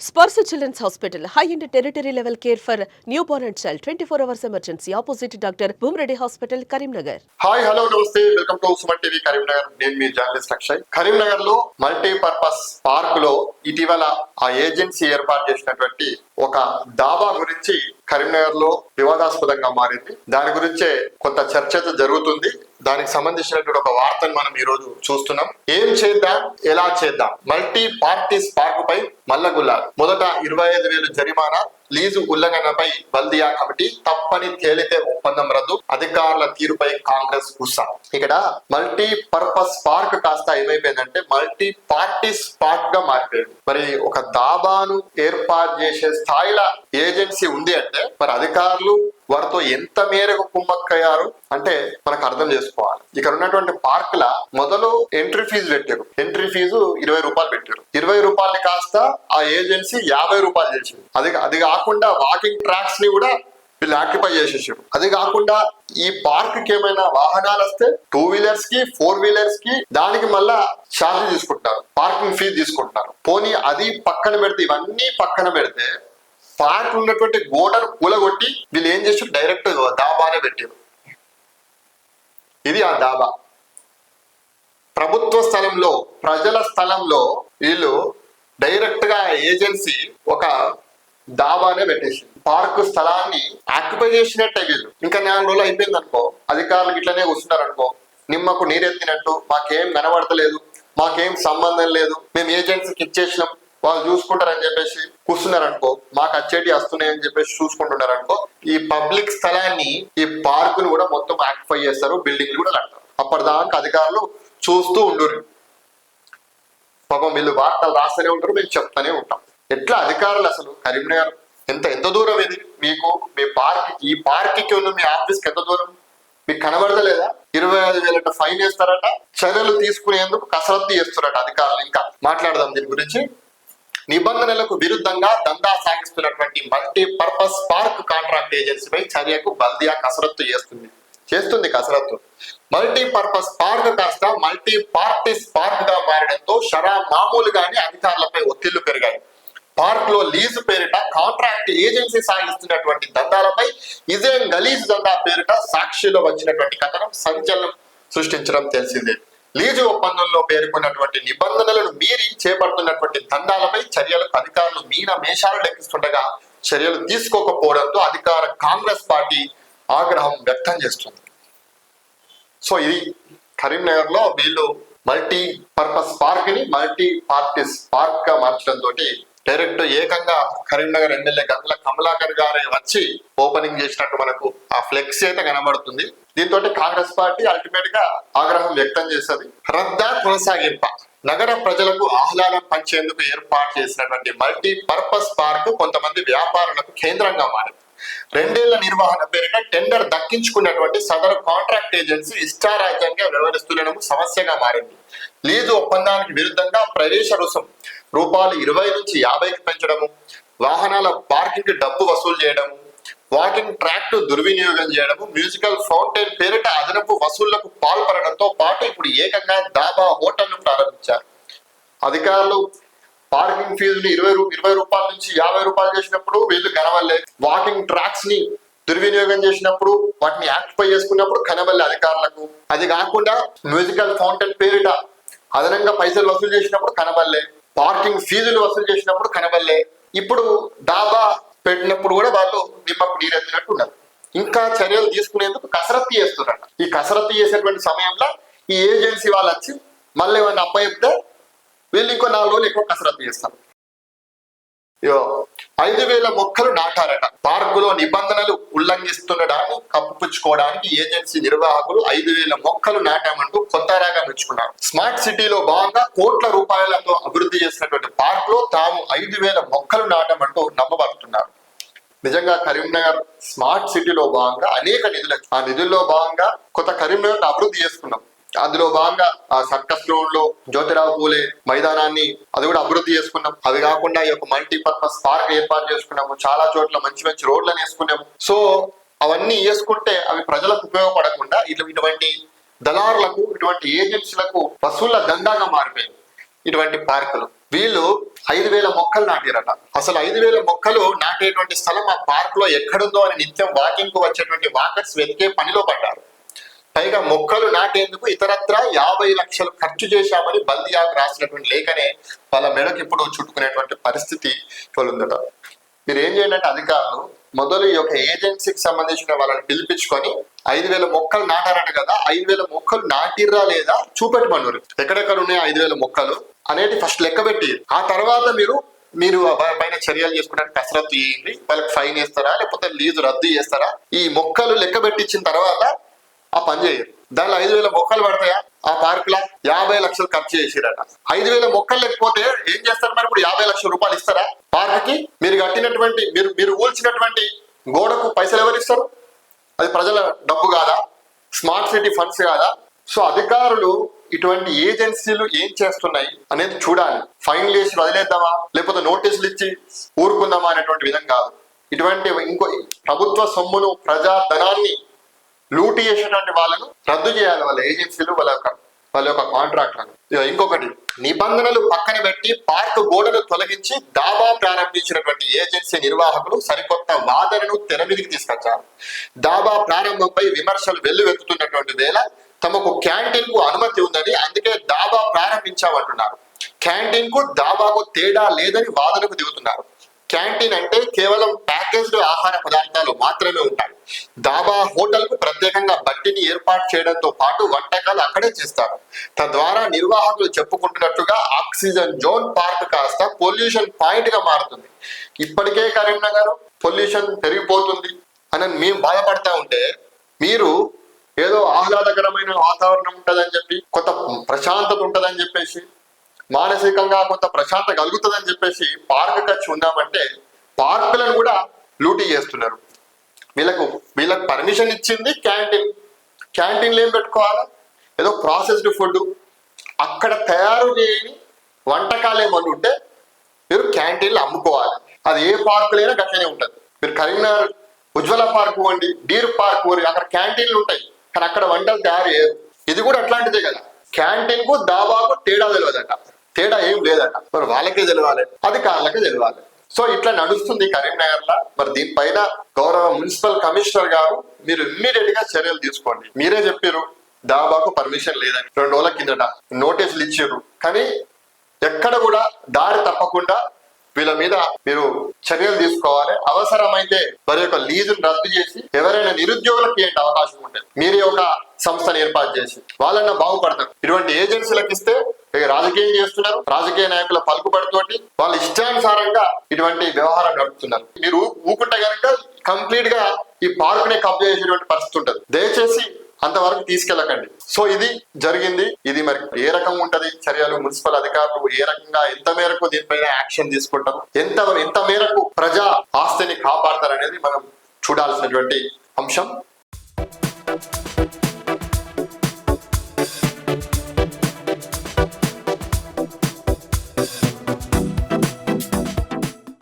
Sparsha children's hospital high and tertiary level care for new born and child twenty four hours emergency opposite doctor Bhumareddy hospital Karimnagar hi hello namaste welcome to Suman TV Karimnagar నేను మీ journalist Akshay. కరీంనగర్లో multipurpose పార్క్లో ఇటీవల ఆ agency ఏర్పాటు చేసినటువంటి ఒక దాబా గురించి కరీంనగర్లో వివాదాస్పదంగా మారింది. దాని గురించే కొంత చర్చ జరుగుతుంది. దానికి సంబంధించినటువంటి ఒక వార్తను మనం ఈ రోజు చూస్తున్నాం. ఏం చేద్దాం? ఎలా చేద్దాం? మల్టీ పార్టీస్ పార్క్ పై మల్లగుల్లారు మొదట ఇరవై ఐదు వేలు జరిమానా లీజు ఉల్లంఘనపై బల్దియా కమిటీ తప్పని తేలితే ఒప్పందం రద్దు అధికారుల తీరుపై కాంగ్రెస్ గుస్సా. ఇక్కడ మల్టీ పర్పస్ పార్క్ కాస్త ఏమైపోయిందంటే మల్టీ పార్టీస్ పార్క్గా మారిపోయింది. మరి ఒక దాబాను ఏర్పాటు చేసే స్థాయిలో ఏజెన్సీ ఉంది అంటే మరి అధికారులు వారితో ఎంత మేరకు కుమ్మక్కయ్యారు అంటే మనకు అర్థం చేసుకోవాలి. ఇక్కడ ఉన్నటువంటి పార్క్ ల మొదలు ఎంట్రీ ఫీజు పెట్టారు. ఎంట్రీ ఫీజు ఇరవై రూపాయలు పెట్టారు. ఇరవై రూపాయలని కాస్త ఆ ఏజెన్సీ యాభై రూపాయలు చేసింది. అది అది కాకుండా వాకింగ్ ట్రాక్స్ని కూడా వీళ్ళు ఆక్యుపై చేసేసారు. అది కాకుండా ఈ పార్క్కి ఏమైనా వాహనాలు వస్తే టూ వీలర్స్కి ఫోర్ వీలర్స్కి దానికి మళ్ళా ఛార్జ్ తీసుకుంటారు. పార్కింగ్ ఫీజు తీసుకుంటారు. పోనీ అది పక్కన పెడితే ఇవన్నీ పక్కన పెడితే పార్క్ ఉన్నటువంటి గోడను కూలగొట్టి వీళ్ళు ఏం చేసి డైరెక్ట్ దాబానే పెట్టారు. ఇది ఆ దాబా. ప్రభుత్వ స్థలంలో ప్రజల స్థలంలో వీళ్ళు డైరెక్ట్గా ఏజెన్సీ ఒక దాబానే పెట్టేసింది. పార్కు స్థలాన్ని ఆక్యుపై చేసినట్టే వీళ్ళు. ఇంకా నాలుగు రోజులు అయిపోయింది అనుకో. అధికారులు ఇట్లనే కూర్చున్నారు అనుకో నిమ్మకు నీరెత్తినట్టు మాకేం కనబడతలేదు మాకేం సంబంధం లేదు మేము ఏజెన్సీకి ఇచ్చేసినాం వాళ్ళు చూసుకుంటారని చెప్పేసి కూర్చున్నారు అనుకో మాకు అచ్చేటి వస్తున్నాయని చెప్పేసి చూసుకుంటున్నారు అనుకో ఈ పబ్లిక్ స్థలాన్ని ఈ పార్కును కూడా మొత్తం యాక్టిఫై చేస్తారు బిల్డింగ్లు కూడా కడతారు. అప్పటిదాకా అధికారులు చూస్తూ ఉండరు పాపం వీళ్ళు వార్తలు రాస్తూనే ఉంటారు మేము చెప్తానే ఉంటాం. ఎట్లా అధికారులు అసలు? కరీంనగర్ ఎంత ఎంత దూరం ఇది? మీకు మీ పార్క్ ఈ పార్క్కి ఉన్న మీ ఆఫీస్కి ఎంత దూరం? మీకు కనబడతలేదా? ఇరవై ఐదు వేల ఫైన్ వేస్తారట. చర్యలు తీసుకునేందుకు కసరత్తు చేస్తారట అధికారులు. ఇంకా మాట్లాడదాం దీని గురించి. నిబంధనలకు విరుద్ధంగా దందా సాగిస్తున్నటువంటి మల్టీ పర్పస్ పార్క్ కాంట్రాక్ట్ ఏజెన్సీపై చర్యకు బల్దియా కసరత్తు చేస్తుంది. చేస్తుంది కసరత్తు. మల్టీ పర్పస్ పార్క్ కాస్త మల్టీ పార్టీస్ పార్క్గా మారడంతో షరా మామూలుగానే అధికారులపై ఒత్తిళ్ళు పెరిగాయి. పార్క్లో లీజు పేరిట కాంట్రాక్ట్ ఏజెన్సీ సాగిస్తున్నటువంటి దందాలపై ఇదేం గలీజ్ దందా పేరిట సాక్షిలో వచ్చినటువంటి కథనం సంచలనం సృష్టించడం తెలిసిందే. లీజు ఒప్పందంలో పేర్కొన్నటువంటి నిబంధనలను మీరి చేపడుతున్నటువంటి దండాలపై చర్యలకు అధికారులు మీన మేషాలు లెక్కిస్తుండగా చర్యలు తీసుకోకపోవడంతో అధికార కాంగ్రెస్ పార్టీ ఆగ్రహం వ్యక్తం చేస్తుంది. సో ఇది కరీంనగర్లో వీళ్ళు మల్టీ పర్పస్ పార్క్ని మల్టీ పార్టీస్ పార్క్గా మార్చడం తోటి డైరెక్ట్ ఏకంగా కరీంనగర్ ఎమ్మెల్యే గంగుల కమలాకర్ గారే వచ్చి ఓపెనింగ్ చేసినట్టు మనకు ఆ ఫ్లెక్స్ అయితే కనబడుతుంది. దీంతో కాంగ్రెస్ పార్టీ అల్టిమేట్గా ఆగ్రహం వ్యక్తం చేస్తుంది. రద్దా కొనసాగింప. నగర ప్రజలకు ఆహ్లాదం పంచేందుకు ఏర్పాటు చేసినటువంటి మల్టీ పర్పస్ పార్క్ కొంతమంది వ్యాపారులకు కేంద్రంగా మారింది. రెండేళ్ళ నిర్వహణ పేరిట టెండర్ దక్కించుకున్నటువంటి సదరు కాంట్రాక్ట్ ఏజెన్సీ ఇష్టారాజ్యంగా వ్యవహరిస్తుండడం సమస్యగా మారింది. లీజు ఒప్పందానికి విరుద్ధంగా ప్రవేశ రుసుం రూపాయలు ఇరవై నుంచి యాభైకి పెంచడము వాహనాల పార్కింగ్ డబ్బు వసూలు చేయడము వాకింగ్ ట్రాక్ను దుర్వినియోగం చేయడము మ్యూజికల్ ఫౌంటైన్ పేరిట అదనపు వసూళ్ళకు పాల్పడడంతో పాటు ఇప్పుడు ఏకంగా దాబా హోటల్ను ప్రారంభించారు. అధికారులు పార్కింగ్ ఫీజుని ఇరవై ఇరవై రూపాయల నుంచి యాభై రూపాయలు చేసినప్పుడు వీళ్ళు కనవల్లే వాకింగ్ ట్రాక్స్ని దుర్వినియోగం చేసినప్పుడు వాటిని యాక్టిఫై చేసుకున్నప్పుడు కనబల్లే అధికారులకు. అది కాకుండా మ్యూజికల్ ఫౌంటైన్ పేరిట అదనంగా పైసలు వసూలు చేసినప్పుడు కనబల్లే పార్కింగ్ ఫీజులు వసూలు చేసినప్పుడు కనబల్లే ఇప్పుడు డాబా పెట్టినప్పుడు కూడా వాళ్ళు నిమ్మకు నీరెత్తినట్టు ఉన్నారు. ఇంకా చర్యలు తీసుకునేందుకు కసరత్తు చేస్తున్నారు ఈ కసరత్తు చేసేటువంటి సమయంలో ఈ ఏజెన్సీ వాళ్ళు వచ్చి మళ్ళీ ఏమైనా అప్పచెప్తే వీళ్ళు ఇంకో నాలుగు రోజులు ఎక్కువ కసరత్తు చేస్తారు. ఐదు వేల మొక్కలు నాటారట. పార్కులో నిబంధనలు ఉల్లంఘిస్తుండడాన్ని కప్పుపుచ్చుకోవడానికి ఏజెన్సీ నిర్వాహకులు ఐదు వేల మొక్కలు నాటామంటూ కొత్త రాగా మెచ్చుకున్నారు. స్మార్ట్ సిటీలో భాగంగా కోట్ల రూపాయలతో అభివృద్ధి చేసినటువంటి పార్క్లో తాము ఐదు వేల మొక్కలు నాటమంటూ నిజంగా కరీంనగర్ స్మార్ట్ సిటీలో భాగంగా అనేక నిధులు ఆ నిధుల్లో భాగంగా కొత్త కరీంనగర్ అభివృద్ధి చేసుకున్నాం. అందులో భాగంగా ఆ సర్కస్ గ్రౌండ్లో జ్యోతిరావు పూలే మైదానాన్ని అది కూడా అభివృద్ధి చేసుకున్నాం. అది కాకుండా ఈ యొక్క మల్టీపర్పస్ పార్క్ ఏర్పాటు చేసుకున్నాము. చాలా చోట్ల మంచి మంచి రోడ్లను వేసుకున్నాము. సో అవన్నీ వేసుకుంటే అవి ప్రజలకు ఉపయోగపడకుండా ఇటు ఇటువంటి దళారులకు ఇటువంటి ఏజెన్సీలకు వసూళ్ళ దందాగా మారిపోయింది ఇటువంటి పార్కులు. వీళ్ళు ఐదు వేల మొక్కలు నాటారట. అసలు ఐదు వేల మొక్కలు నాటేటువంటి స్థలం ఆ పార్క్లో ఎక్కడుందో అని నిత్యం వాకింగ్కు వచ్చేటువంటి వాకర్స్ వెతికే పనిలో పడ్డారు. పైగా మొక్కలు నాటేందుకు ఇతరత్రా యాభై లక్షలు ఖర్చు చేశామని బల్దియాకు రాసినటువంటి లేఖనే వాళ్ళ మెడకి ఇప్పుడు చుట్టుకునేటువంటి పరిస్థితి ఉందట మీరు ఏం చేయండి అంటే అధికారులు మొదలు ఈ యొక్క ఏజెన్సీకి సంబంధించిన వాళ్ళని పిలిపించుకొని ఐదు వేల మొక్కలు నాటారట కదా ఐదు వేల మొక్కలు నాటిర్రా లేదా చూపెట్టమన్నారు. ఎక్కడెక్కడ ఉన్నాయి ఐదు వేల మొక్కలు? అనేది ఫస్ట్ లెక్క పెట్టి ఆ తర్వాత మీరు మీరు పైన చర్యలు చేసుకోవడానికి కసరత్తు చేయండి. వాళ్ళకి ఫైన్ వేస్తారా? లేకపోతే లీజు రద్దు చేస్తారా? ఈ మొక్కలు లెక్క పెట్టించిన తర్వాత ఆ పని చేయరు. దానిలో ఐదు వేల మొక్కలు పడతాయా? ఆ పార్క్ లా యాభై లక్షలు ఖర్చు చేసిరట. ఐదు వేల మొక్కలు లేకపోతే ఏం చేస్తారు మరి? ఇప్పుడు యాభై లక్షల రూపాయలు ఇస్తారా? పార్క్కి మీరు కట్టినటువంటి మీరు మీరు ఊల్చినటువంటి గోడకు పైసలు ఎవరు ఇస్తారు అది ప్రజల డబ్బు కాదా? స్మార్ట్ సిటీ ఫండ్స్ కాదా? సో అధికారులు ఇటువంటి ఏజెన్సీలు ఏం చేస్తున్నాయి అనేది చూడాలి. ఫైన్ వేసి వదిలేద్దామా? లేకపోతే నోటీసులు ఇచ్చి ఊరుకుందామా అనేటువంటి విధం కాదు. ఇటువంటి ఇంకో ప్రభుత్వ సొమ్మును ప్రజా ధనాన్ని లూటీ చేసేటువంటి వాళ్ళను రద్దు చేయాలి వాళ్ళ ఏజెన్సీలు వాళ్ళ యొక్క వాళ్ళ యొక్క కాంట్రాక్ట్లను. ఇంకొకటి నిబంధనలు పక్కన పెట్టి పార్క్ గోడను తొలగించి దాబా ప్రారంభించినటువంటి ఏజెన్సీ నిర్వాహకులు సరికొత్త వాదనను తెర మీదకి తీసుకొచ్చారు. దాబా ప్రారంభంపై విమర్శలు వెల్లువెత్తుతున్నటువంటి వేళ తమకు క్యాంటీన్కు అనుమతి ఉందని అందుకే దాబా ప్రారంభించామంటున్నారు. క్యాంటీన్కు దాబాకు తేడా లేదని వాదనకు దిగుతున్నారు. క్యాంటీన్ అంటే కేవలం ప్యాకేజ్డ్ ఆహార పదార్థాలు మాత్రమే ఉంటాయి. దాబా హోటల్కు ప్రత్యేకంగా బట్టిని ఏర్పాటు చేయడంతో పాటు వంటకాలు అక్కడే చేస్తారు. తద్వారా నిర్వాహకులు చెప్పుకుంటున్నట్టుగా ఆక్సిజన్ జోన్ పార్క్ కాస్త పొల్యూషన్ పాయింట్గా మారుతుంది. ఇప్పటికే కరీంనగర్ పొల్యూషన్ పెరిగిపోతుంది. అని మేము బాధపడతా ఉంటే మీరు ఏదో ఆహ్లాదకరమైన వాతావరణం ఉంటుందని చెప్పి కొంత ప్రశాంతత ఉంటుందని చెప్పేసి మానసికంగా కొంత ప్రశాంత కలుగుతుందని చెప్పేసి పార్క్ ఖర్చు ఉందామంటే పార్కులను కూడా లూటీ చేస్తున్నారు. వీళ్ళకు వీళ్ళకి పర్మిషన్ ఇచ్చింది క్యాంటీన్. క్యాంటీన్లు ఏం పెట్టుకోవాలి? ఏదో ప్రాసెస్డ్ ఫుడ్ అక్కడ తయారు చేయని వంటకాలు ఏమన్నా ఉంటే మీరు క్యాంటీన్లు అమ్ముకోవాలి. అది ఏ పార్కులైనా గట్లనే ఉంటుంది. మీరు కరీంనగర్ ఉజ్వల పార్క్ పోండి డీర్ పార్క్ పోండి అక్కడ క్యాంటీన్లు ఉంటాయి. కానీ అక్కడ వంటలు తయారు చేయరు. ఇది కూడా అట్లాంటిదే కదా. క్యాంటీన్కు దాబాకు తేడా తెలియదట తేడా ఏం లేదట. మరి వాళ్ళకే తెలియాలి అధికారులకే తెలియాలి సో ఇట్లా నడుస్తుంది కరీంనగర్ లా మరి దీనిపైన గౌరవ మున్సిపల్ కమిషనర్ గారు మీరు ఇమ్మీడియట్గా చర్యలు తీసుకోండి. మీరే చెప్పారు దాబాకు పర్మిషన్ లేదని. రెండు రోజుల కిందట నోటీసులు ఇచ్చారు కానీ ఎక్కడ కూడా దారి తప్పకుండా వీళ్ళ మీద మీరు చర్యలు తీసుకోవాలి. అవసరమైతే వారి యొక్క లీజును రద్దు చేసి ఎవరైనా నిరుద్యోగులకు ఏంటి అవకాశం ఉంటుంది మీరే ఒక సంస్థను ఏర్పాటు చేసి వాళ్ళన్న బాగుపడతారు. ఇటువంటి ఏజెన్సీలకు ఇస్తే రాజకీయం చేస్తున్నారు. రాజకీయ నాయకుల పలుకుబడితోటి ఇష్టానుసారంగా ఇటువంటి వ్యవహారం నడుపుతున్నారు. మీరు ఊకుంటే కనుక కంప్లీట్గా ఈ పార్క్ని కబ్జా చేసేటువంటి పరిస్థితి ఉంటుంది. దయచేసి అంతవరకు తీసుకెళ్ళకండి. సో ఇది జరిగింది. ఇది మరి ఏ రకంగా ఉంటది? చర్యలు మున్సిపల్ అధికారులు ఏ రకంగా ఎంత మేరకు దీనిపైన యాక్షన్ తీసుకుంటారు? ఎంత ఎంత మేరకు ప్రజా ఆస్తిని కాపాడతారు అనేది మనం చూడాల్సినటువంటి అంశం.